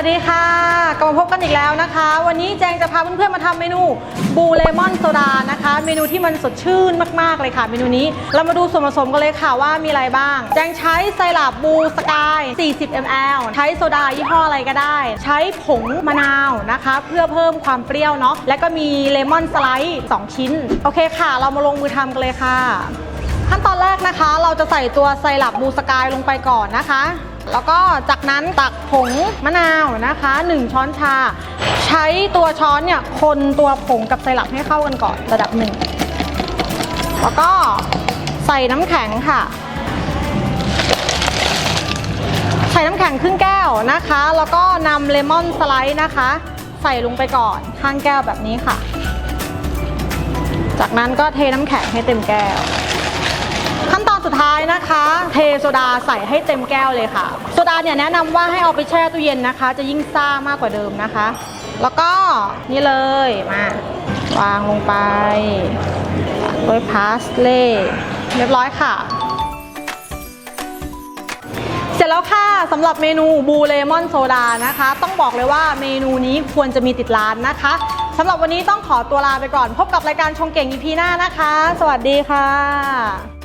วัสดีค่ะกลับมาพบกันอีกแล้วนะคะ วันนี้แจงจะพาเพื่อนๆมาทำเมนูบูเลมอนโซดานะคะ เมนูที่มันสดชื่นมากๆเลยค่ะ เมนูนี้เรามาดูส่วนผสมกันเลยค่ะว่ามีอะไรบ้าง แจงใช้ไซรัปบูสกาย 40 ml ใช้โซดายี่ห้ออะไรก็ได้ ใช้ผงมะนาวนะคะ เพื่อเพิ่มความเปรี้ยวเนาะและก็มีเลมอนสไลด์2 ชิ้น โอเคค่ะ เรามาลงมือทำกันเลยค่ะ ขั้นตอนแรกนะคะ เราจะใส่ตัวไซรัปบูสกายลงไปก่อนนะคะ แล้วก็จากนั้นตักผงมะนาวนะคะ 1 ช้อนชา ใช้ตัวช้อนเนี่ยคนตัวผงกับไซรัปให้เข้ากันก่อนระดับหนึ่งแล้วก็ใส่น้ำแข็งค่ะ ใส่น้ำแข็งครึ่งแก้วนะคะ แล้วก็นำเลมอนสไลด์นะคะ ใส่ลงไปก่อนข้างแก้วแบบนี้ค่ะ จากนั้นก็เทน้ำแข็งให้เต็มแก้ว ขั้นตอนสุดท้ายนะคะ เทโซดาใส่ให้เต็มแก้วเลยค่ะ โซดาเนี่ยแนะนำว่าให้เอาไปแช่ตู้เย็นนะคะ จะยิ่งซ่ามากกว่าเดิมนะคะ แล้วก็นี่เลยมาวางลงไปโดยพาสเล่เรียบร้อยค่ะ เสร็จแล้วค่ะสำหรับเมนูบูเลมอนโซดานะคะ ต้องบอกเลยว่าเมนูนี้ควรจะมีติดร้านนะคะสำหรับวันนี้ต้องขอตัวลาไปก่อน พบกับรายการชงเก่ง EP หน้านะคะ สวัสดีค่ะ